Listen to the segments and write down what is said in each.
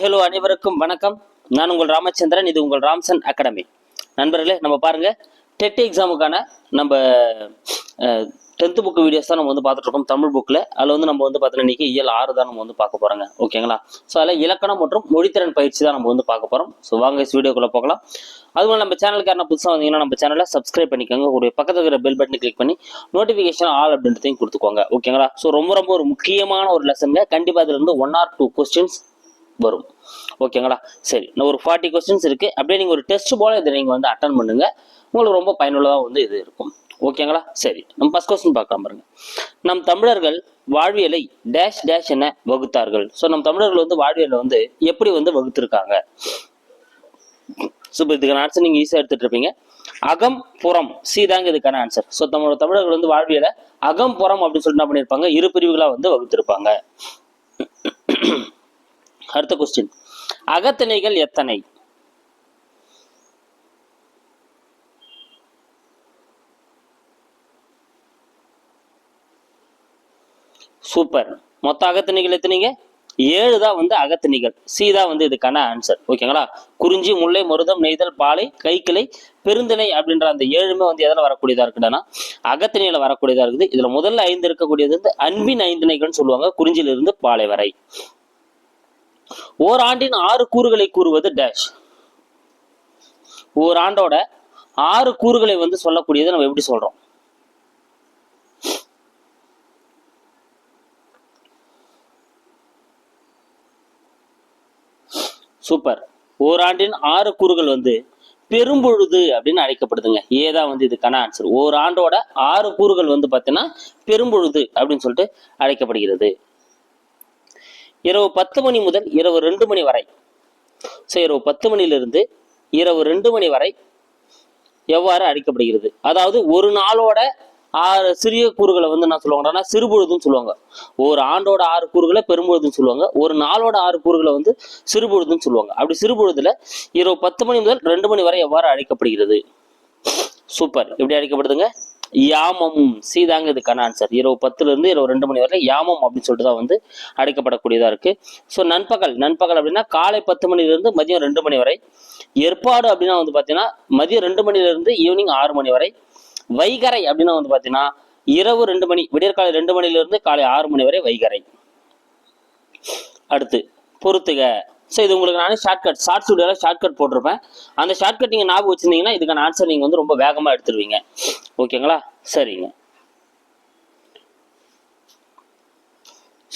Hello அனைவருக்கும் வணக்கம். நான் உங்கள் ராமச்சந்திரன் இது உங்கள் ராம்சன் அகாடமி. நண்பர்களே நம்ம பாருங்க டெட் எக்ஸாமுக்கான நம்ம டென்த்து புக் வீடியோஸ் தான் நம்ம வந்து பார்த்துட்டு இருக்கோம் தமிழ் புக்கில் அதில் வந்து நம்ம வந்து பார்த்தீங்கன்னா இன்னைக்கு இயல் ஆறு தான் நம்ம வந்து பார்க்க போகிறோங்க ஓகேங்களா ஸோ அதில் இலக்கணம் மற்றும் மொழித்திறன் பயிற்சி தான் நம்ம வந்து பார்க்க போகிறோம் ஸோ வாங்க இந்த வீடியோக்குள்ளே போகலாம். அதுவும் நம்ம சேனலுக்கு யாரா புதுசாக வந்தீங்கன்னா நம்ம சேனலை சப்ஸ்கிரைப் பண்ணிக்கோங்க. ஒரு பக்கத்தில் இருக்கிற பெல் பட்டனை கிளிக் பண்ணி நோட்டிஃபிகேஷன் ஆல் அப்படின்றதையும் கொடுத்துக்கோங்க. ஓகேங்களா ஸோ ரொம்ப ரொம்ப ஒரு முக்கியமான ஒரு லெசனுங்க கண்டிப்பாக இதுல இருந்து ஒன் ஆர் டூ கொஸ்டின்ஸ் வரும். ஓகேங்களா சரி நான் ஒரு ஃபார்ட்டி கொஸ்டின்ஸ் இருக்கு. அப்படியே நீங்கள் ஒரு டெஸ்ட் போல இதை நீங்கள் வந்து அட்டன் பண்ணுங்க. உங்களுக்கு ரொம்ப பயனுள்ளதாக வந்து இது இருக்கும். ஓகேங்களா சரி நம்ம ஃபஸ்ட் கொஸ்டின் பார்க்கலாம் பாருங்க. நம் தமிழர்கள் வாழ்வியலை டேஷ் டேஷ் என வகுத்தார்கள். ஸோ நம் தமிழர்கள் வந்து வாழ்வியலை வந்து எப்படி வந்து வகுத்திருக்காங்க? ஸோ இப்போ இதுக்கான ஆன்சர் நீங்கள் ஈஸியாக எடுத்துட்டு இருப்பீங்க. அகம் புறம். சி தாங்க இதுக்கான ஆன்சர் ஸோ தமிழ் தமிழர்கள் வந்து வாழ்வியலை அகம் புறம் அப்படின்னு சொல்லிட்டு என்ன பண்ணியிருப்பாங்க இரு பிரிவுகளாக வந்து வகுத்திருப்பாங்க. அடுத்த கொஸ்டின் அகத்திணைகள் எத்தனை? சூப்பர் மொத்த அகத்திணைகள் எத்தனைங்க? ஏழு தான் வந்து அகத்திணைகள். சி தான் வந்து இதுக்கான ஆன்சர் ஓகேங்களா குறிஞ்சி முல்லை மருதம் நெய்தல் பாலை கைக்கிளை பெருந்திணை அப்படின்ற அந்த ஏழுமே வந்து எதில் வரக்கூடியதா இருக்குன்னா அகத்திணையில வரக்கூடியதா இருக்குது. இதுல முதல்ல ஐந்து இருக்கக்கூடியது வந்து அன்பின் ஐந்திணைகள்னு சொல்லுவாங்க. குறிஞ்சியிலிருந்து பாலை வரை. ஓராண்டின் ஆறு கூறுகளை கூறுவது டேஷ் ஓராண்டோட ஆறு கூறுகளை வந்து சொல்லக்கூடியதை நம்ம எப்படி சொல்றோம்? சூப்பர் ஓராண்டின் ஆறு கூறுகள் வந்து பெரும்பொழுது அப்படின்னு அழைக்கப்படுதுங்க. ஏதான் வந்து இதுக்கான ஆன்சர் ஓராண்டோட ஆறு கூறுகள் வந்து பார்த்தீங்கன்னா பெரும்பொழுது அப்படின்னு சொல்லிட்டு அழைக்கப்படுகிறது. இரவு பத்து மணி முதல் இரவு ரெண்டு மணி வரை. ஸோ இரவு பத்து மணிலிருந்து இரவு ரெண்டு மணி வரை எவ்வாறு அழைக்கப்படுகிறது அதாவது ஒரு நாளோட ஆறு சிறிய கூறுகளை வந்து என்ன சொல்லுவாங்கன்னா சிறுபொழுதுன்னு சொல்லுவாங்க. ஒரு ஆண்டோட ஆறு கூறுகளை பெரும்பொழுதுன்னு சொல்லுவாங்க. ஒரு நாளோட ஆறு கூறுகளை வந்து சிறுபொழுதுன்னு சொல்லுவாங்க. அப்படி சிறுபொழுதுல இரவு பத்து மணி முதல் ரெண்டு மணி வரை எவ்வாறு அழைக்கப்படுகிறது சூப்பர் எப்படி அழைக்கப்படுதுங்க யாமம் சீதாங்க இதுக்கான ஆன்சர் இரவு பத்துல இருந்து இரவு ரெண்டு மணி வரை யாமம் அப்படின்னு சொல்லிட்டு தான் வந்து அடைக்கப்படக்கூடியதாக இருக்கு. ஸோ நண்பகல். நண்பகல் அப்படின்னா காலை பத்து மணிலிருந்து மதியம் ரெண்டு மணி வரை. ஏற்பாடு அப்படின்னா வந்து பார்த்தீங்கன்னா மதியம் ரெண்டு மணிலிருந்து ஈவினிங் ஆறு மணி வரை. வைகரை அப்படின்னா வந்து பார்த்தீங்கன்னா இரவு ரெண்டு மணி விடியற்காலை ரெண்டு மணிலேருந்து காலை ஆறு மணி வரை வைகரை. அடுத்து பொறுத்துக. ஸோ இது உங்களுக்கு நான் ஷார்ட்கட் ஷார்ட் ஸ்டுடியோவில் ஷார்ட்கட் போட்டிருப்பேன். அந்த ஷார்ட்கட் நீங்கள் ஞாபகம் வச்சுருந்தீங்கன்னா இதுக்கான ஆன்சர் நீங்கள் வந்து ரொம்ப வேகமாக எடுத்துருவீங்க. ஓகேங்களா? சரிங்க.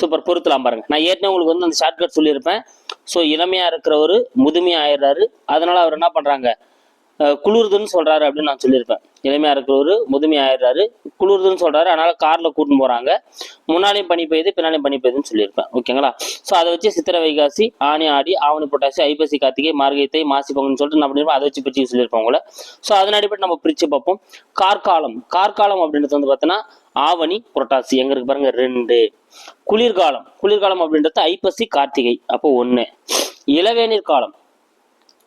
சூப்பர் பொறுத்தலாம் பாருங்க. நான் ஏற்கனவே உங்களுக்கு வந்து அந்த ஷார்ட்கட் சொல்லியிருப்பேன். ஸோ இளமையாக இருக்கிறவர் முதுமையாக ஆயிடுறாரு. அதனால் அவர் என்ன பண்ணுறாங்க குளிர்துன்னு சொல்கிறாரு அப்படின்னு நான் சொல்லியிருப்பேன். இளமையா இருக்கிறவரு முதுமை ஆயிடுறாரு குளிர்துன்னு சொல்கிறாரு அதனால் காரில் கூட்டின்னு போகிறாங்க முன்னாலையும் பனி பெய்யுது பின்னாலையும் பனி பெய்யுதுன்னு சொல்லியிருப்பேன். ஓகேங்களா? ஸோ அதை வச்சு சித்திரை வைகாசி ஆணி ஆடி ஆவணி பொட்டாசி ஐப்பசி கார்த்திகை மார்கத்தை மாசி பொங்கல்னு சொல்லிட்டு நம்ம அதை வச்சு பிரிச்சு சொல்லியிருப்போம் உங்களை. ஸோ அதன் அடிப்படை நம்ம பிரித்து பார்ப்போம். கார்காலம். கார்காலம் அப்படின்றது வந்து பார்த்தோன்னா ஆவணி புரட்டாசி. எங்க இருக்கு பாருங்க ரெண்டு. குளிர்காலம். குளிர்காலம் அப்படின்றது ஐப்பசி கார்த்திகை. அப்போ ஒன்று இளவேநீர் காலம்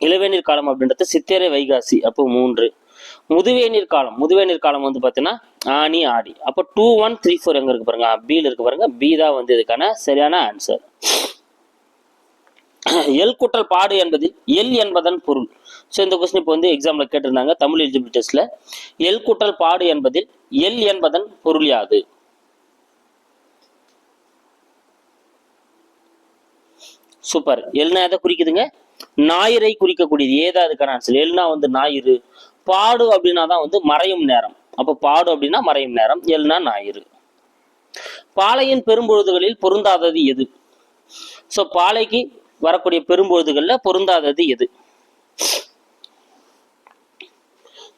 இளவேநீர் காலம் அப்படின்றது சித்திரை வைகாசி. அப்போ மூன்று. முதுவேநீர் காலம். முதுவேநீர் காலம் வந்து பார்த்தீங்கன்னா ஆணி ஆடி. அப்போ டூ ஒன் த்ரீ ஃபோர் எங்கே இருக்கு பாருங்க? பியில் இருக்கு பாருங்க. பி தான் வந்து இதுக்கான சரியான ஆன்சர் எல் கூட்டல் பாடு என்பதில் எல் என்பதன் பொருள். ஸோ இந்த கொஸ்டின் இப்போ வந்து எக்ஸாமில் கேட்டிருந்தாங்க தமிழ் எலிஜிபிள் டெஸ்ட்ல எல் கூட்டல் பாடு என்பதில் எல் என்பதன் பொருள் யாது? சூப்பர் எல்னா எதை குறிக்குதுங்க? ஞாயிறை குறிக்கக்கூடியது. ஏதா அதுக்கான ஆன்சர் எல்னா வந்து ஞாயிறு பாடு அப்படின்னா தான் வந்து மறையும் நேரம். அப்போ பாடு அப்படின்னா மறையும் நேரம். எல்னா ஞாயிறு. பாலையின் பெரும்பொழுதுகளில் பொருந்தாதது எது? ஸோ பாலைக்கு வரக்கூடிய பெரும்பொழுதுகளில் பொருந்தாதது எது?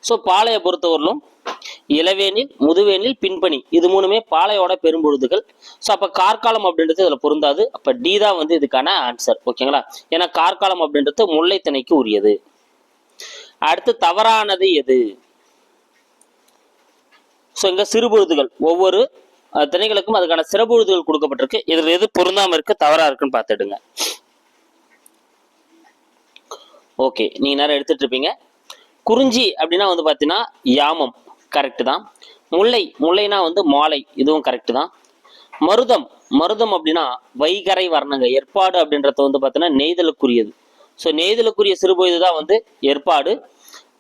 ஸோ பாலையை பொறுத்தவரையிலும் இளவேனில் முதுவேனில் பின்பணி இது மூணுமே பாலையோட பெரும்பொழுதுகள். ஸோ அப்போ கார்காலம் அப்படின்றது இதில் பொருந்தாது. அப்போ டி தான் வந்து இதுக்கான ஆன்சர் ஓகேங்களா ஏன்னா கார்காலம் அப்படின்றது முல்லைத்திணைக்கு உரியது. அடுத்து தவறானது எது? ஸோ இங்கே சிறுபொழுதுகள் ஒவ்வொரு திணைகளுக்கும் அதுக்கான சிறப்பொழுதுகள் கொடுக்கப்பட்டிருக்கு. இதில் எது பொருந்தாமல் இருக்கு தவறா இருக்குன்னு பார்த்துடுங்க. ஓகே நீங்க நேரம் எடுத்துட்டு இருப்பீங்க. குறிஞ்சி அப்படின்னா வந்து பார்த்தீங்கன்னா யாமம். கரெக்டு தான். முல்லை முல்லைனா வந்து மாலை. இதுவும் கரெக்டு தான். மருதம். மருதம் அப்படின்னா வைகரை வர்ணங்க. ஏற்பாடு அப்படின்றது வந்து பார்த்தீங்கன்னா நெய்தலுக்குரியது. ஸோ நெய்தலுக்குரிய சிறுபொழுது தான் வந்து ஏற்பாடு.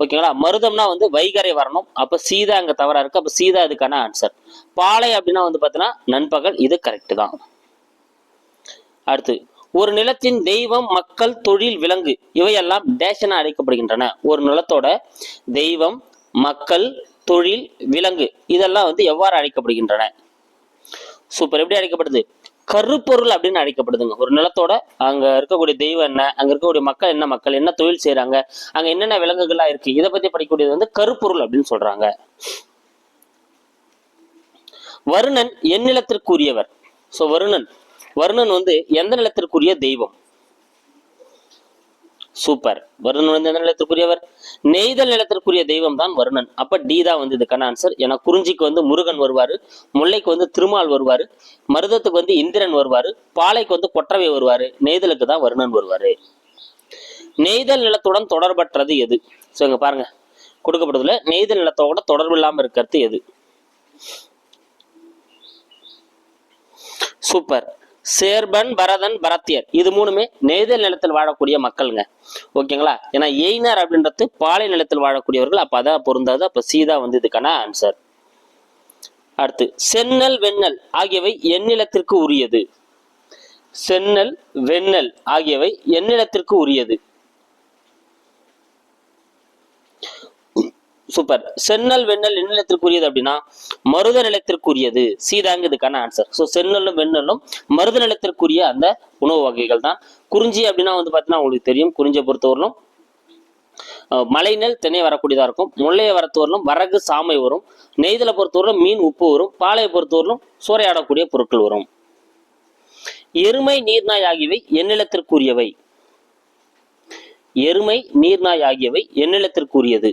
ஓகேங்களா மருதம்னா வந்து வைகரை வரணும். அப்போ சீதா அங்கே தவறா இருக்கு. அப்போ சீதா இதுக்கான ஆன்சர் பாலை அப்படின்னா வந்து பார்த்தீங்கன்னா நண்பகல் இது கரெக்ட் தான். அடுத்து ஒரு நிலத்தின் தெய்வம் மக்கள் தொழில் விலங்கு இவையெல்லாம் டேஷன அழைக்கப்படுகின்றன. ஒரு நிலத்தோட தெய்வம் மக்கள் தொழில் விலங்கு இதெல்லாம் வந்து எவ்வாறு அழைக்கப்படுகின்றன? சூப்பர் எப்படி அழைக்கப்படுது? கருப்பொருள் அப்படின்னு அழைக்கப்படுதுங்க. ஒரு நிலத்தோட அங்க இருக்கக்கூடிய தெய்வம் என்ன அங்க இருக்கக்கூடிய மக்கள் என்ன மக்கள் என்ன தொழில் செய்யறாங்க அங்க என்னென்ன விலங்குகள்லாம் இருக்கு இதை பத்தி படிக்கக்கூடியது வந்து கருப்பொருள் அப்படின்னு சொல்றாங்க. வருணன் என் நிலத்திற்குரியவர். சோ வருணன். வருணன் வந்து எந்த நிலத்திற்குரிய தெய்வம்? சூப்பர். வருணன் வந்து எந்த நிலத்திற்குரியவர்? நெய்தல் நிலத்திற்குரிய தெய்வம் தான் வருணன். அப்ப டி தான் வந்து இதுக்கான ஆன்சர் ஏன்னா குறிஞ்சிக்கு வந்து முருகன் வருவாரு முல்லைக்கு வந்து திருமால் வருவாரு மருதத்துக்கு வந்து இந்திரன் வருவாரு பாலைக்கு வந்து கொற்றவை வருவாரு நெய்தலுக்கு தான் வருணன் வருவாரு. நெய்தல் நிலத்துடன் தொடர்பற்றது எது? ஸோ இங்க பாருங்க. கொடுக்கப்படுறதுல நெய்தல் நிலத்தோட தொடர்பு இல்லாம இருக்கிறது எது? சூப்பர். சேர்பன் பரதன் பரத்தியர். இது மூணுமே நெய்தல் நிலத்தில் வாழக்கூடிய மக்களுங்க. ஓகேங்களா? ஏன்னா எய்னர் அப்படின்றது பாலை நிலத்தில் வாழக்கூடியவர்கள். அப்ப அதான் பொருந்தாது. அப்ப சீதா வந்து இதுக்கான ஆன்சர் அடுத்து சென்னல் வெண்ணல் ஆகியவை எந்நிலத்திற்கு உரியது. சென்னல் வெண்ணல் ஆகியவை எந்நிலத்திற்கு உரியது. சூப்பர் சென்னல் வெண்ணல் எந்நிலத்திற்குரியது அப்படின்னா மருத நிலத்திற்குரியது. சீதாங்க இதுக்கான ஆன்சர் ஸோ சென்னலும் வெண்ணலும் மருத நிலத்திற்குரிய அந்த உணவு வகைகள் தான். குறிஞ்சி அப்படின்னா வந்து பார்த்தீங்கன்னா உங்களுக்கு தெரியும். குறிஞ்சியை பொறுத்தவரையிலும் மலை மலைநெல் திணை வரக்கூடியதாக இருக்கும். முல்லையை வரத்துவரிலும் வரகு சாமை வரும். நெய்தலை பொறுத்தவரையிலும் மீன் உப்பு வரும். பாலையை பொறுத்தவரையிலும் சூறையாடக்கூடிய பொருட்கள் வரும். எருமை நீர்நாய் ஆகியவை எண்ணிலத்திற்குரியவை எருமை நீர்நாய் ஆகியவை எண்ணிலத்திற்குரியது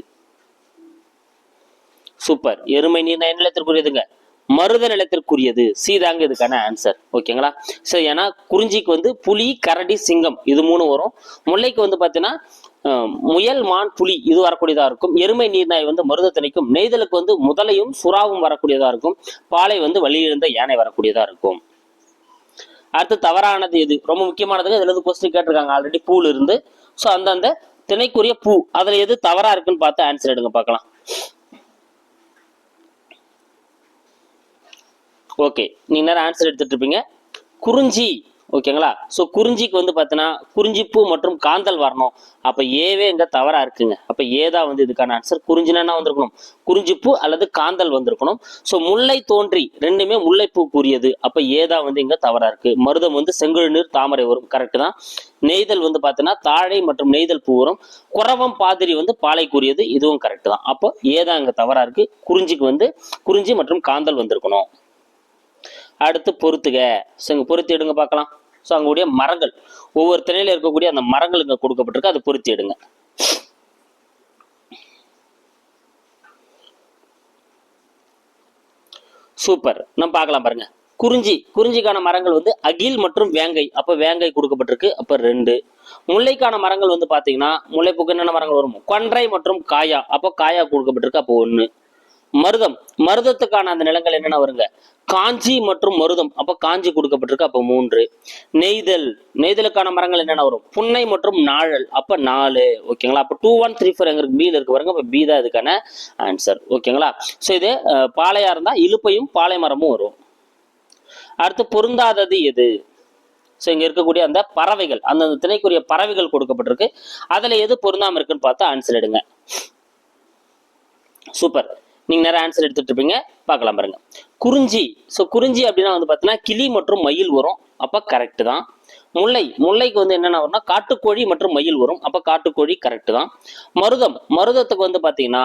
சூப்பர் எருமை நீர்நாய் நிலத்திற்குரியதுங்க. மருத நிலத்திற்குரியது. சீதாங்க இதுக்கான ஆன்சர் ஓகேங்களா சரி ஏன்னா குறிஞ்சிக்கு வந்து புலி கரடி சிங்கம் இது மூணு வரும். முல்லைக்கு வந்து பார்த்தீங்கன்னா முயல் மான் புலி இது வரக்கூடியதாக இருக்கும். எருமை நீர்நாய் வந்து மருதத்தினைக்கும் நெய்தலுக்கு வந்து முதலையும் சுறாவும் வரக்கூடியதாக இருக்கும். பாலை வந்து வழியிழந்த யானை வரக்கூடியதாக இருக்கும். அடுத்து தவறானது எது? ரொம்ப முக்கியமானதுங்க. இதுல இருந்து கொஸ்டின் கேட்டிருக்காங்க. ஆல்ரெடி பூல இருந்து. ஸோ அந்தந்த திணைக்குரிய பூ. அதுல எது தவறா இருக்குன்னு பார்த்து ஆன்சர் எடுங்க. பார்க்கலாம். ஓகே நீங்க நேரம் ஆன்சர் எடுத்துட்டு இருப்பீங்க. குறிஞ்சி ஓகேங்களா ஸோ குறிஞ்சிக்கு வந்து பார்த்தீங்கன்னா குறிஞ்சிப்பூ மற்றும் காந்தல் வரணும். அப்போ ஏவே இங்கே தவறாக இருக்குங்க. அப்போ ஏதா வந்து இதுக்கான ஆன்சர் குறிஞ்சினா என்ன வந்திருக்கணும்? குறிஞ்சிப்பூ அல்லது காந்தல் வந்திருக்கணும். ஸோ முல்லை தோன்றி ரெண்டுமே முல்லைப்பூ கூறியது. அப்போ ஏதா வந்து இங்கே தவறாக இருக்கு. மருதம் வந்து செங்கழுநீர் தாமரை வரும். கரெக்ட் தான். நெய்தல் வந்து பார்த்தீங்கன்னா தாழை மற்றும் நெய்தல் பூ வரும். குறவம் பாதிரி வந்து பாலை கூறியது. இதுவும் கரெக்டு தான். அப்போ ஏதா இங்கே தவறாக இருக்கு. குறிஞ்சிக்கு வந்து குறிஞ்சி மற்றும் காந்தல் வந்திருக்கணும். அடுத்து பொறுத்துக. ஸோ இங்கே பொருத்தி எடுங்க பார்க்கலாம். ஸோ அங்களுடைய மரங்கள். ஒவ்வொரு திணையில இருக்கக்கூடிய அந்த மரங்கள் இங்கே கொடுக்கப்பட்டிருக்கு. அதை பொருத்தி எடுங்க. சூப்பர் நம்ம பார்க்கலாம் பாருங்க. குறிஞ்சி. குறிஞ்சிக்கான மரங்கள் வந்து அகில் மற்றும் வேங்கை. அப்போ வேங்கை கொடுக்கப்பட்டிருக்கு. அப்போ ரெண்டு. முல்லைக்கான மரங்கள் வந்து பார்த்தீங்கன்னா முல்லைப்பூக்கு என்னென்ன மரங்கள் வரும்? கொன்றை மற்றும் காயா. அப்போ காயா கொடுக்கப்பட்டிருக்கு. அப்போ ஒன்று மருதம். மருதத்துக்கான அந்த நிலங்கள் என்னென்ன வருங்க? காஞ்சி மற்றும் மருதம். அப்போ காஞ்சி கொடுக்கப்பட்டிருக்கு. அப்போ மூன்று. நெய்தல். நெய்தலுக்கான மரங்கள் என்னென்ன வரும்? புன்னை மற்றும் நாழல். அப்போ நாலு. ஓகேங்களா? அப்போ டூ ஒன் த்ரீ ஃபோர் எங்களுக்கு பியில் இருக்கு பாருங்க. அப்போ பி தான் இதுக்கான ஆன்சர் ஓகேங்களா? ஸோ இது பாலையாக பாலையா இருந்தால் இலுப்பையும் பாலை மரமும் வரும். அடுத்து பொருந்தாதது எது? ஸோ இங்க இருக்கக்கூடிய அந்த பறவைகள். அந்தந்த திணைக்குரிய பறவைகள் கொடுக்கப்பட்டிருக்கு. அதுல எது பொருந்தாமல் இருக்குன்னு பார்த்தா ஆன்சர் எடுங்க. சூப்பர் நீங்க நேரம் ஆன்சர் எடுத்துட்டு இருப்பீங்க. பார்க்கலாம் பாருங்க. குறிஞ்சி. ஸோ குறிஞ்சி அப்படின்னா வந்து பார்த்தீங்கன்னா கிளி மற்றும் மயில் வரும். அப்போ கரெக்ட் தான். முல்லை. முல்லைக்கு வந்து என்னென்ன வரும்னா காட்டுக்கோழி மற்றும் மயில் வரும். அப்போ காட்டுக்கோழி கரெக்ட் தான். மருதம். மருதத்துக்கு வந்து பார்த்தீங்கன்னா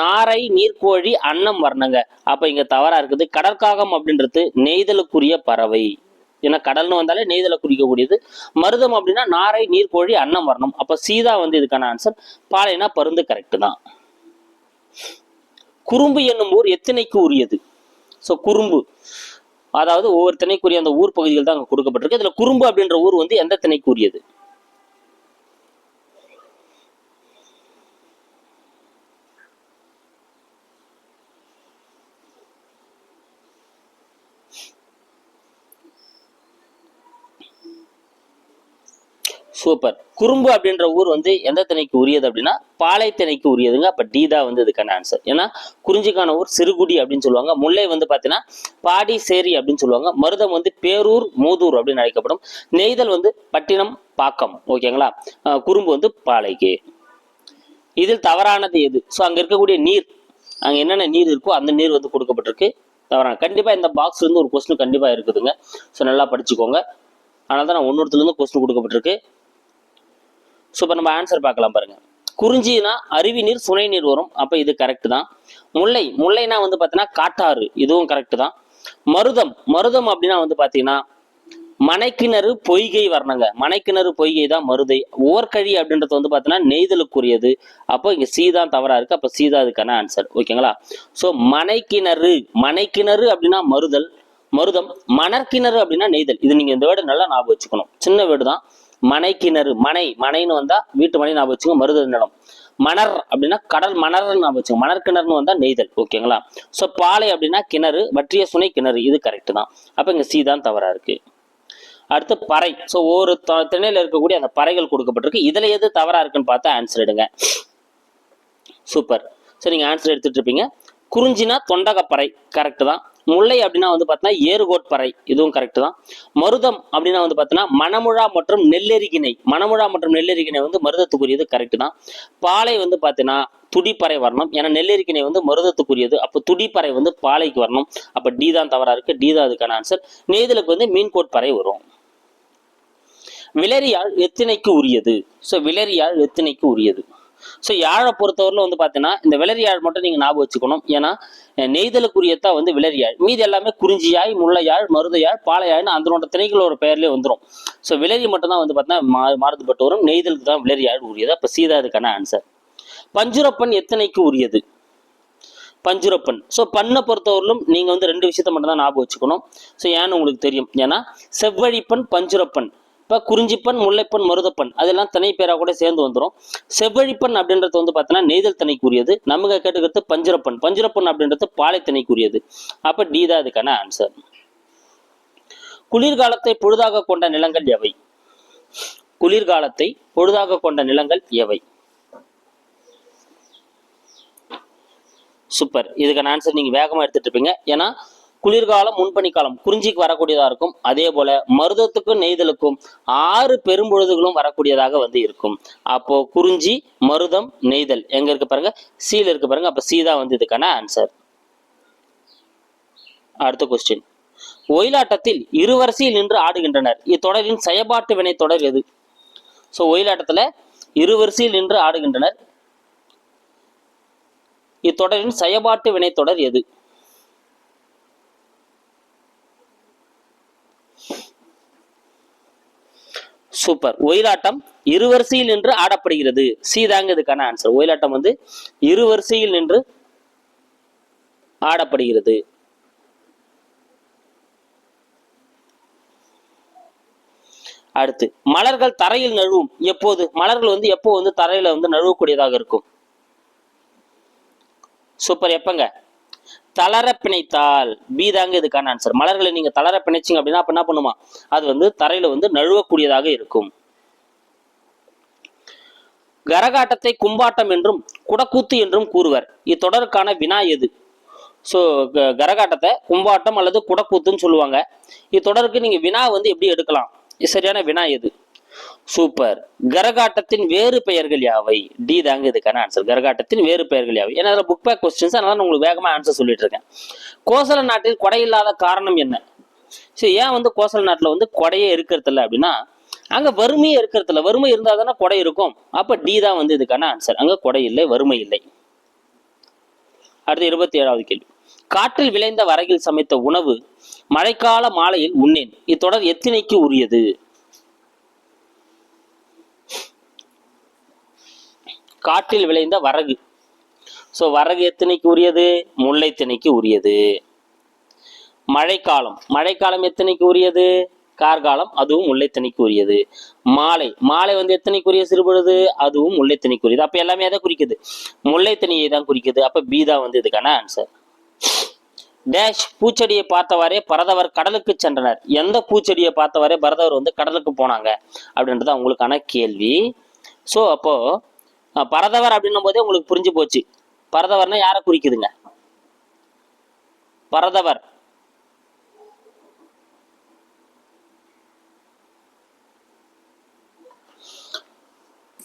நாரை நீர்க்கோழி அன்னம் வரணுங்க. அப்போ இங்க தவறாக இருக்குது. கடற்காகம் அப்படின்றது நெய்தலுக்குரிய பறவை. ஏன்னா கடல்னு வந்தாலே நெய்தலை குறிக்கக்கூடியது. மருதம் அப்படின்னா நாரை நீர்க்கோழி அன்னம் வரணும். அப்போ சீதா வந்து இதுக்கான ஆன்சர் பாலைனா பருந்து கரெக்டு தான். குறும்பு என்னும் ஊர் எத்தனைக்கு உரியது? ஸோ குறும்பு. அதாவது ஒவ்வொரு திணைக்குரிய அந்த ஊர் பகுதிகள் தான் அங்கே கொடுக்கப்பட்டிருக்கு. இதில் குறும்பு அப்படின்ற ஊர் வந்து எந்த திணைக்குரியது சூப்பர். குறும்பு அப்படின்ற ஊர் வந்து எந்த திணைக்கு உரியது அப்படின்னா பாலை திணைக்கு உரியதுங்க. அப்ப டி தான் வந்து இதுக்கான ஆன்சர் ஏன்னா குறிஞ்சிக்கான ஊர் சிறுகுடி அப்படின்னு சொல்லுவாங்க. முல்லை வந்து பாத்தீங்கன்னா பாடி சேரி அப்படின்னு சொல்லுவாங்க. மருதம் வந்து பேரூர் மூதூர் அப்படின்னு அழைக்கப்படும். நெய்தல் வந்து பட்டினம் பாக்கம். ஓகேங்களா குறும்பு வந்து பாலைக்கு. இதில் தவறானது எது? ஸோ அங்க இருக்கக்கூடிய நீர். அங்கே என்னென்ன நீர் இருக்கோ அந்த நீர் வந்து கொடுக்கப்பட்டிருக்கு. தவறான. கண்டிப்பா இந்த பாக்ஸ் இருந்து ஒரு கொஸ்டின் கண்டிப்பா இருக்குதுங்க. ஸோ நல்லா படிச்சுக்கோங்க. அதனால தான் நான் ஒன்னொருத்துல இருந்து கொஸ்டின் கொடுக்கப்பட்டிருக்கு. ஸோ இப்போ நம்ம ஆன்சர் பார்க்கலாம் பாருங்க. குறிஞ்சினா அருவி நீர் சுனை நீர் வரும். அப்போ இது கரெக்ட் தான். முல்லை முல்லைனா வந்து பார்த்தீங்கன்னா காட்டாறு. இதுவும் கரெக்ட் தான். மருதம் மருதம் அப்படின்னா வந்து பார்த்தீங்கன்னா மனைக்கிணறு பொய்கை வரணுங்க. மனைக்கிணறு பொய்கை தான் மருதை. ஓர்கழி அப்படின்றது வந்து பார்த்தீங்கன்னா நெய்தலுக்குரியது. அப்போ இங்கே சி தான் தவறா இருக்கு. அப்போ சி தான் அதுக்கான ஆன்சர் ஓகேங்களா? ஸோ மனைக்கிணறு. மனைக்கிணறு அப்படின்னா மருதல். மருதம் மணற்கிணறு அப்படின்னா நெய்தல். இது நீங்க இந்த வேர்டு நல்லா ஞாபகம் வச்சுக்கணும். சின்ன வேர்டு தான். மனை கிணறு மனை மனைன்னு வந்தா வீட்டு மனை ஞாபகம் வச்சுங்க மருத நிலம். மணர் அப்படின்னா கடல் மணர்னு ஞாபகம் வச்சுங்க மணற்கிணறுன்னு வந்தா நெய்தல் ஓகேங்களா? ஸோ பாலை அப்படின்னா கிணறு வற்றிய சுனை கிணறு இது கரெக்ட் தான். அப்ப இங்க சி தான் தவறா இருக்கு. அடுத்து பறை. ஸோ ஒவ்வொரு த- திணையில இருக்கக்கூடிய அந்த பறைகள் கொடுக்கப்பட்டிருக்கு. இதுல எது தவறா இருக்குன்னு பார்த்தா ஆன்சர் எடுங்க. சூப்பர் ஸோ நீங்க ஆன்சர் எடுத்துட்டு இருப்பீங்க. குறிஞ்சினா தொண்டகப்பறை கரெக்ட் தான். முல்லை அப்படின்னா வந்து பார்த்தீங்கன்னா ஏறுகோட்பறை இதுவும் கரெக்ட் தான். மருதம் அப்படின்னா வந்து பார்த்தீங்கன்னா மணமுழா மற்றும் நெல்லெரிகிணை. மணமுழா மற்றும் நெல்லெரிகிணை வந்து மருதத்துக்குரியது கரெக்ட் தான். பாலை வந்து பார்த்தீங்கன்னா துடிப்பறை வரணும். ஏன்னா நெல்லெரிக்கிணை வந்து மருதத்துக்குரியது. அப்போ துடிப்பறை வந்து பாலைக்கு வரணும். அப்போ டி தான் தவறா இருக்கு. டி தான் அதுக்கான ஆன்சர் நெய்தலுக்கு வந்து மீன்கோட் பறை வரும். விலரியால் எத்தனைக்கு உரியது. ஸோ விலரியால் எத்தனைக்கு உரியது. ஸோ யாழை பொறுத்தவரையில் வந்து பார்த்தீங்கன்னா இந்த விளரியாழ் மட்டும் நீங்கள் ஞாபகம் வச்சுக்கணும். ஏன்னா நெய்தலுக்குரியத்தான் நெய்தலுக்குரியதான் வந்து விளரியாழ் மீதி எல்லாமே குறிஞ்சியாய் முள்ளையாழ் மருதையாழ் பாலையாழ்னு அதனோட திணைகளோட பெயர்லேயே வந்துடும் ஸோ விளரி மட்டும் தான் வந்து பார்த்தீங்கன்னா மா மாறுபட்டு வரும் நெய்தலுக்கு தான் விளரியாழ் உரியது. அப்போ சீதா அதுக்கான ஆன்சர் பஞ்சுரப்பன் எத்தனைக்கு உரியது? பஞ்சுரப்பன். ஸோ பண்ணை பொறுத்தவரையிலும் நீங்கள் வந்து ரெண்டு விஷயத்த மட்டும் தான் ஞாபகம் வச்சுக்கணும். ஸோ ஏன்னு உங்களுக்கு தெரியும். ஏன்னா செவ்வழிப்பன் பஞ்சுரப்பன். இப்போ குறிஞ்சிப்பண் முல்லைப்பண் மருதப்பன் அதெல்லாம் தனி பேராக கூட சேர்ந்து வந்துடும் செவ்வழிப்பண் அப்படின்றது வந்து பார்த்தீங்கன்னா நெய்தல் தனிக்குரியது. நமக்கு கேட்டுக்கிறது பஞ்சுரப்பன். பஞ்சுரப்பன் அப்படின்றது பாலை தனிக்குரியது. அப்போ டி தான் அதுக்கான ஆன்சர் குளிர்காலத்தை பொழுதாக கொண்ட நிலங்கள் எவை? குளிர்காலத்தை பொழுதாக கொண்ட நிலங்கள் எவை? சூப்பர் இதுக்கான ஆன்சர் நீங்கள் வேகமாக எடுத்துட்டு இருப்பீங்க. ஏன்னா குளிர்காலம் முன்பனிக்காலம் குறிஞ்சிக்கு வரக்கூடியதா இருக்கும். அதே போல மருதத்துக்கும் நெய்தலுக்கும் ஆறு பெரும்பொழுதுகளும் வரக்கூடியதாக வந்து இருக்கும். அப்போ குறிஞ்சி மருதம் நெய்தல் எங்க இருக்கு பாருங்க? சீல இருக்கு பாருங்க. அப்ப சி தான் வந்து இதுக்கான ஆன்சர் அடுத்த கொஸ்டின் ஒயிலாட்டத்தில் இருவரிசையில் நின்று ஆடுகின்றனர். இத்தொடரின் செயற்பாட்டு வினை தொடர் எது? ஸோ ஒயிலாட்டத்தில் இருவரிசையில் நின்று ஆடுகின்றனர். இத்தொடரின் செயற்பாட்டு வினைத்தொடர் எது? சூப்பர் ஒயிலாட்டம் இருவரிசையில் நின்று ஆடப்படுகிறது. சி தாங்க இதுக்கான ஆன்சர் ஒயிலாட்டம் வந்து இருவரிசையில் நின்று ஆடப்படுகிறது. அடுத்து மலர்கள் தரையில் நழுவும். எப்போது? மலர்கள் வந்து எப்போ வந்து தரையில வந்து நழுவக்கூடியதாக இருக்கும்? சூப்பர். எப்பங்க? தளர பிணைத்தால் பி தாங்க இதுக்கான ஆன்சர் மலர்களை நீங்க தளர பிணைச்சிங்க அப்படின்னா அப்ப என்ன பண்ணுமா? அது வந்து தரையில வந்து நழுவக்கூடியதாக இருக்கும். கரகாட்டத்தை கும்பாட்டம் என்றும் குடக்கூத்து என்றும் கூறுவர். இத்தொடருக்கான வினா எது? ஸோ கரகாட்டத்தை கும்பாட்டம் அல்லது குடக்கூத்துன்னு சொல்லுவாங்க. இத்தொடருக்கு நீங்க வினா வந்து எப்படி எடுக்கலாம்? சரியான வினா எது? சூப்பர் கரகாட்டத்தின் வேறு பெயர்கள் யாவை? டி தாங்க இதுக்கான ஆன்சர் கரகாட்டத்தின் வேறு பெயர்கள் யாவை? ஏன்னா அதில் புக் பேக் கொஸ்டின்ஸ் அதனால உங்களுக்கு வேகமா ஆன்சர் சொல்லிட்டு இருக்கேன். கோசல நாட்டில் கொடை இல்லாத காரணம் என்ன? சரி ஏன் வந்து கோசல நாட்டில் வந்து கொடையே இருக்கிறது இல்லை அப்படின்னா அங்க வறுமையே இருக்கிறது இல்லை வறுமை இருந்தால் தானே கொடை இருக்கும். அப்ப டி தான் வந்து இதுக்கான ஆன்சர் அங்க கொடை இல்லை வறுமை இல்லை. அடுத்து இருபத்தி ஏழாவது கேள்வி. காற்றில் விளைந்த வரகில் சமைத்த உணவு மழைக்கால மாலையில் உண்ணேன். இத்தொடர் எத்தினைக்கு உரியது? காட்டில் விளைந்த வரகு. ஸோ வரகு எத்தனைக்கு உரியது முல்லை திணைக்கு உரியது மழைக்காலம். மழைக்காலம் எத்தனைக்கு உரியது கார்காலம் அதுவும் முல்லைத்தணிக்கு உரியது மாலை. மாலை வந்து எத்தனைக்குரிய சிறுபொழுது? அதுவும் முல்லைத்தனிக்கு உரியது அப்ப எல்லாமே எதை குறிக்குது? முல்லைத்தனியை தான் குறிக்குது. அப்ப பீதா வந்து இதுக்கான ஆன்சர் டேஷ் பூச்செடியை பார்த்தவாறே பரதவர் கடலுக்கு சென்றனர். எந்த பூச்செடியை பார்த்தவாறே பரதவர் வந்து கடலுக்கு போனாங்க? அப்படின்றது அவங்களுக்கான கேள்வி. ஸோ அப்போ பரதவர் அப்படின்னும் போதே உங்களுக்கு புரிஞ்சு போச்சு. பரதவர்னா யாரை குறிக்குதுங்க? பரதவர்.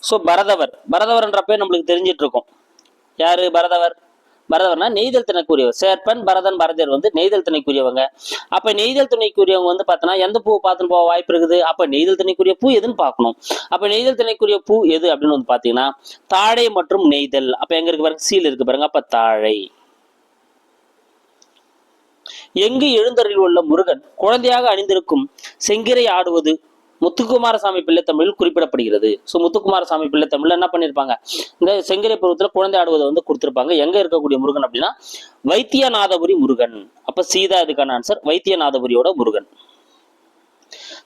ஸோ பரதவர். பரதவர்ன்றப்பே நம்மளுக்கு தெரிஞ்சிட்டு இருக்கும் யாரு? பரதவர். பரதவர்னா நெய்தல் திணைக்குரியவர். சேர்ப்பன் பரதன் பரதர் வந்து நெய்தல் திணைக்குரியவங்க. அப்ப நெய்தல் துணைக்குரியவங்க வந்து பார்த்தோன்னா எந்த பூ பார்த்துன்னு போக வாய்ப்பு இருக்குது? அப்ப நெய்தல் திணைக்குரிய பூ எதுன்னு பார்க்கணும். அப்ப நெய்தல் திணைக்குரிய பூ எது அப்படின்னு வந்து பாத்தீங்கன்னா தாழை மற்றும் நெய்தல். அப்ப எங்க இருக்கு பாருங்க? சீல் இருக்கு பாருங்க. அப்ப தாழை. எங்கு எழுந்தரில் உள்ள முருகன் குழந்தையாக அணிந்திருக்கும் செங்கிரை ஆடுவது முத்துக்குமாரசாமி பிள்ளை தமிழில் குறிப்பிடப்படுகிறது. ஸோ முத்துக்குமாரசாமி பிள்ளை என்ன பண்ணியிருப்பாங்க இந்த செங்கிரை பருவத்தில் குழந்தை ஆடுவதை வந்து கொடுத்துருப்பாங்க. எங்க இருக்கக்கூடிய முருகன் அப்படின்னா வைத்தியநாதபுரி முருகன். அப்ப சீதா இதுக்கான ஆன்சர் வைத்தியநாதபுரியோட முருகன்.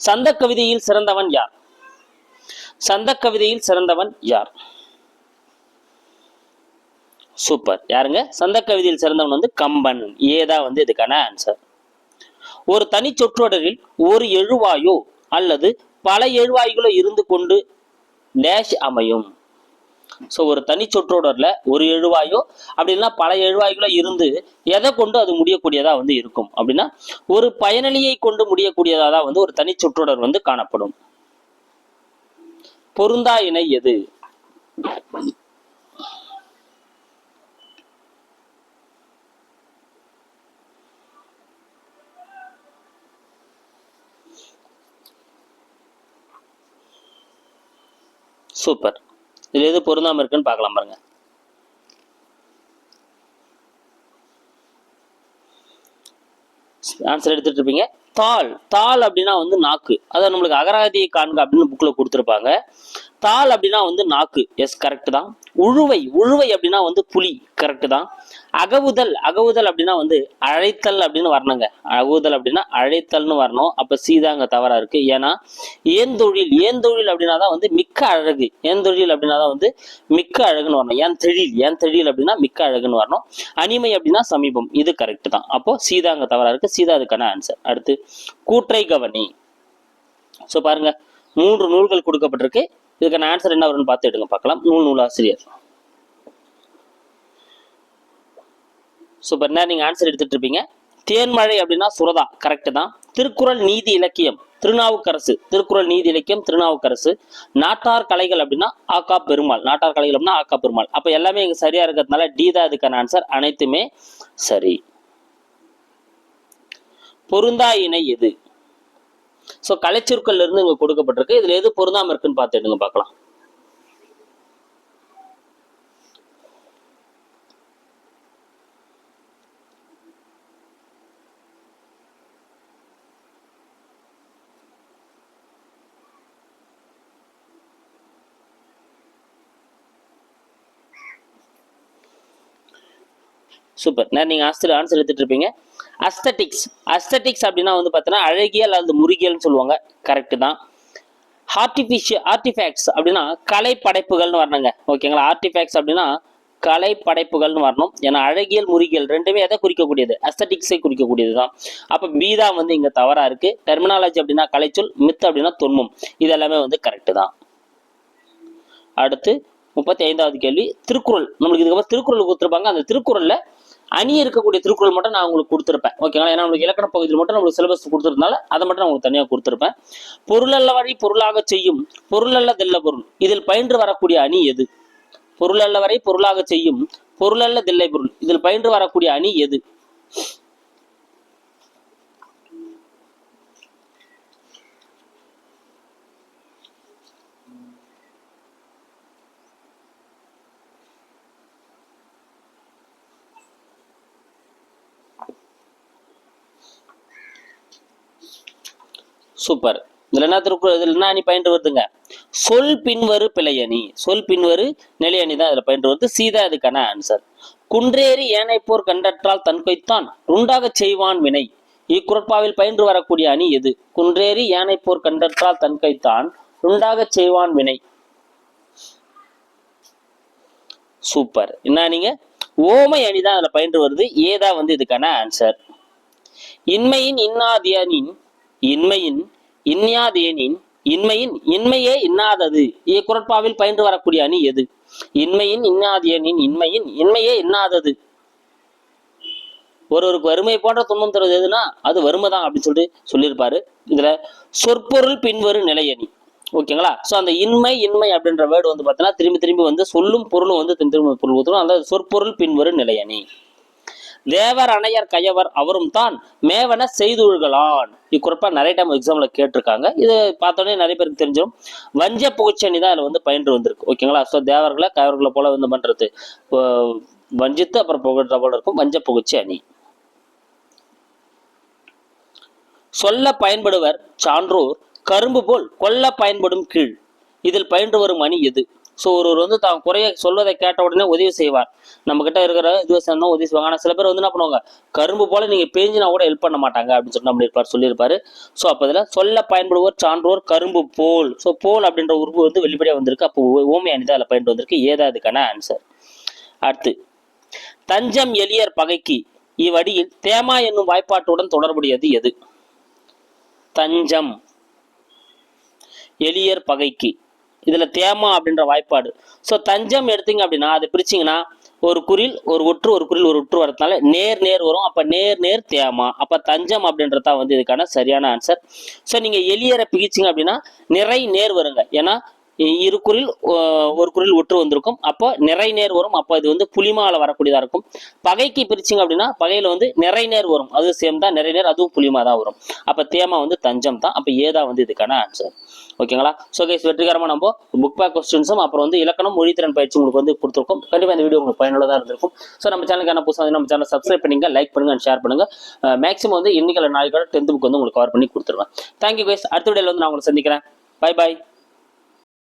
சந்த கவிதையில் சிறந்தவன் யார்? சந்த கவிதையில் சிறந்தவன் யார்? சூப்பர் யாருங்க? சந்த கவிதையில் சிறந்தவன் வந்து கம்பன். ஏதான் வந்து இதுக்கான ஆன்சர் ஒரு தனி சொற்றொடரில் ஒரு எழுவாயோ அல்லது பல எழுவாய்களோ இருந்து கொண்டு டேஷ் அமையும். ஸோ ஒரு தனி சொற்றொடர்ல ஒரு எழுவாயோ அப்படின்னா பல எழுவாய்களோ இருந்து எதை கொண்டு அது முடியக்கூடியதா வந்து இருக்கும். அப்படின்னா ஒரு பயனளியை கொண்டு முடியக்கூடியதா தான் வந்து ஒரு தனி சொற்றொடர் வந்து காணப்படும். பொருந்தா இணை எது? சூப்பர். இதில் எது பொருந்தாம இருக்குன்னு பார்க்கலாம் பாருங்க. ஆன்சர் எடுத்துட்டு இருப்பீங்க. தாள் தாள் அப்படின்னா வந்து நாக்கு. அதான் நம்மளுக்கு அகராதியை காண்க அப்படின்னு புக்கில் கொடுத்துருப்பாங்க. தாள் அப்படின்னா வந்து நாக்கு. எஸ் கரெக்டு தான். உழுவை உழுவை அப்படின்னா வந்து புலி. கரெக்ட் தான். அகவுதல் அகவுதல் அப்படின்னா வந்து அழைத்தல் அப்படின்னு வரணுங்க. அகவுதல் அப்படின்னா அழைத்தல்னு வரணும். அப்போ சீதாங்க தவறாக இருக்குது ஏன்னா ஏந்தொழில் ஏந்தொழில் அப்படின்னா தான் வந்து மிக்க அழகு. ஏந்தொழில் அப்படின்னா தான் வந்து மிக்க அழகுன்னு வரணும். ஏன் தெழில்? ஏன் தெழில் அப்படின்னா மிக்க அழகுன்னு வரணும். அனிமை அப்படின்னா சமீபம். இது கரெக்டு தான். அப்போ சீதாங்க தவறாக இருக்குது சீதா அதுக்கான ஆன்சர் அடுத்து கூற்றை கவனி. ஸோ பாருங்க மூன்று நூல்கள் கொடுக்கப்பட்டிருக்கு. இதுக்கான ஆன்சர் என்ன வரும்னு பார்த்து எடுங்க பார்க்கலாம். நூல் நூலாசிரியர். சூப்பர் என்ன நீங்க ஆன்சர் எடுத்துட்டு இருப்பீங்க? தேன்மழை அப்படின்னா சுரதா கரெக்ட் தான். திருக்குறள் நீதி இலக்கியம் திருநாவுக்கரசு திருக்குறள் நீதி இலக்கியம் திருநாவுக்கரசு. நாட்டார் கலைகள் அப்படின்னா ஆக்கா பெருமாள். நாட்டார் கலைகள் அப்படின்னா ஆக்கா பெருமாள். அப்ப எல்லாமே இங்க சரியா இருக்கிறதுனால டி தான் இதுக்கான ஆன்சர் அனைத்துமே சரி. பொருந்தா இணை எது? ஸோ கலைச்சொற்கள் இருந்து இங்க கொடுக்கப்பட்டிருக்கு. இதுல எது பொருந்தாம இருக்குன்னு பார்த்து எடுங்க பார்க்கலாம். சூப்பர் நான் நீங்க ஆன்சர் ஆன்சர் எடுத்துட்டு இருப்பீங்க. அஸ்தட்டிக்ஸ் அஸ்தட்டிக்ஸ் அப்படின்னா வந்து பார்த்தீங்கன்னா அழகியல் அல்லது முருகியல்னு சொல்லுவாங்க. கரெக்டு தான். ஆர்டிஃபிஷியல் ஆர்டிஃபேக்ட்ஸ் அப்படின்னா கலை படைப்புகள்னு வரணுங்க ஓகேங்களா ஆர்டிஃபேக்ட்ஸ் அப்படின்னா கலை படைப்புகள்னு வரணும். ஏன்னா அழகியல் முருகியல் ரெண்டுமே எதை குறிக்கக்கூடியது. அஸ்தட்டிக்ஸை குறிக்கக்கூடியது தான். அப்போ பி தான் வந்து இங்கே தவறாக இருக்குது டெர்மினாலஜி அப்படின்னா கலைச்சொல் மித் அப்படின்னா தொன்மம். இது எல்லாமே வந்து கரெக்டு தான். அடுத்து முப்பத்தி ஐந்தாவது கேள்வி. திருக்குறள். நம்மளுக்கு இதுக்கப்புறம் திருக்குறள் கொடுத்துருப்பாங்க. அந்த திருக்குறளில் அணி இருக்கக்கூடிய திருக்குறள் மட்டும் நான் உங்களுக்கு கொடுத்துருப்பேன். ஓகேங்களா ஏன்னா நம்மளுக்கு இலக்கண பகுதியில் மட்டும் நம்மளுக்கு சிலபஸ் கொடுத்துருந்தால அதை மட்டும் நான் உங்களுக்கு தனியாக கொடுத்துருப்பேன். பொருளல்ல வரை பொருளாக செய்யும் பொருளல்ல தெல்ல பொருள். இதில் பயின்று வரக்கூடிய அணி எது? பொருளல்ல வரை பொருளாக செய்யும் பொருளல்ல தில்லை பொருள். இதில் பயின்று வரக்கூடிய அணி எது? சூப்பர். இதுல என்ன திருக்குறள் இதுல என்ன அணி பயின்று வருதுங்க? சொல் பின்வரு பிழையணி சொல் பின்வரு நிலையணி தான் இதுல பயின்று வருது. சீதா இதுக்கான ஆன்சர் குன்றேறி ஏனை போர் கண்டற்றால் தன் கொய்த்தான் செய்வான் வினை. இக்குறட்பாவில் பயின்று வரக்கூடிய அணி எது? குன்றேறி யானைப்போர் போர் கண்டற்றால் தன் கைத்தான் செய்வான் வினை. சூப்பர். என்ன நீங்க ஓமை அணி தான் அதுல பயின்று வருது. ஏதா வந்து இதுக்கான ஆன்சர் இன்மையின் இன்னாதியனின் இன்மையின் இன்யாதேனின் இன்மையின் இன்மையே இன்னாதது. இயக்குரட்பாவில் பயின்று வரக்கூடிய அணி எது? இன்மையின் இன்னாதேனின் இன்மையின் இன்மையே இன்னாதது. ஒருவருக்கு வறுமை போன்ற துன்பம் தருவது எதுனா அது வறுமை தான் அப்படின்னு சொல்லிட்டு சொல்லியிருப்பாரு. இதுல சொற்பொருள் பின்வரும் நிலையணி ஓகேங்களா? ஸோ அந்த இன்மை இன்மை அப்படின்ற வேர்டு வந்து பார்த்தீங்கன்னா திரும்பி திரும்பி வந்து சொல்லும் பொருளும் வந்து திரும்ப திரும்ப பொருள் ஊற்றணும் அந்த சொற்பொருள் பின்வரும் நிலையணி தேவர் அணையர் கயவர் அவரும் தான் மேவன செய்துழுகலான் இக்குறிப்பா நிறைய டைம் எக்ஸாம்ல கேட்டிருக்காங்க. இது பார்த்தோன்னே நிறைய பேருக்கு தெரிஞ்சிடும் வஞ்ச புகச்சனி தான் அதில் வந்து பயின்று வந்திருக்கு. ஓகேங்களா? ஸோ தேவர்களை கயவர்களை போல வந்து பண்றது. வஞ்சித்து அப்புறம் புகழ்ற போல இருக்கும் வஞ்ச புகச்சி அணி சொல்ல பயன்படுவர் சான்றோர் கரும்பு போல் கொல்ல பயன்படும் கீழ். இதில் பயின்று வரும் அணி எது? ஸோ ஒருவர் வந்து தான் குறைய சொல்வதை கேட்ட உடனே உதவி செய்வார். நம்ம கிட்ட இருக்கிற இது சேர்ந்தோம் உதவி செய்வாங்க. ஆனால் சில பேர் வந்து என்ன பண்ணுவாங்க? கரும்பு போல நீங்க பேஞ்சினா கூட ஹெல்ப் பண்ண மாட்டாங்க அப்படின்னு சொல்லி நம்ம இருப்பார் சொல்லியிருப்பாரு. ஸோ அப்போ இதில் சொல்ல பயன்படுவோர் சான்றோர் கரும்பு போல். ஸோ போல் அப்படின்ற உருவு வந்து வெளிப்படையாக வந்திருக்கு. அப்போ ஓமை அணி அதில் பயன்பட்டு வந்திருக்கு. ஏதா அதுக்கான ஆன்சர் அடுத்து தஞ்சம் எளியர் பகைக்கு இவ்வடியில் தேமா என்னும் வாய்ப்பாட்டுடன் தொடர்புடையது எது? தஞ்சம் எளியர் பகைக்கு. இதுல தேமா அப்படின்ற வாய்ப்பாடு. ஸோ தஞ்சம் எடுத்தீங்க அப்படின்னா அதை பிரிச்சிங்கன்னா ஒரு குறில் ஒரு ஒற்று ஒரு குறில் ஒரு ஒற்று வரதுனால நேர் நேர் வரும். அப்ப நேர் நேர் தேமா. அப்ப தஞ்சம் அப்படின்றதா வந்து இதுக்கான சரியான ஆன்சர் ஸோ நீங்க எளியரை பிகிச்சிங்க அப்படின்னா நிறை நேர் வருங்க. ஏன்னா இரு குரில் ஒரு குரில் ஒற்று வந்திருக்கும். அப்போ நிறை நேர் வரும். அப்போ இது வந்து புலிமால வரக்கூடியதாக இருக்கும். பகைக்கு பிரிச்சிங்க அப்படின்னா பகையில் வந்து நிறை நேர் வரும். அது சேம் தான். நிறை நேர் அதுவும் புலிமா தான் வரும். அப்போ தேமா வந்து தஞ்சம் தான். அப்போ ஏதா வந்து இதுக்கான ஆன்சர் ஓகேங்களா? ஸோ கேஸ் வெற்றிகரமாக நம்ம புக் பேக் கொஸ்டின்ஸும் அப்புறம் வந்து இலக்கணம் மொழித்திறன் பயிற்சி உங்களுக்கு வந்து கொடுத்துருக்கோம். கண்டிப்பாக இந்த வீடியோ உங்களுக்கு பயனுள்ளதாக இருந்திருக்கும். ஸோ நம்ம சேனலுக்கான புதுசாக வந்து நம்ம சேனல் சப்ஸ்கிரைப் பண்ணுங்க லைக் பண்ணுங்க அண்ட் ஷேர் பண்ணுங்க. மேக்ஸிமம் வந்து இன்னைக்கு நாளைக்கு டென்த் புக் வந்து உங்களுக்கு கவர் பண்ணி கொடுத்துருவேன். தேங்க்யூ கேஸ் அடுத்த வீடியோவில் வந்து நான் உங்களை சந்திக்கிறேன். Bye bye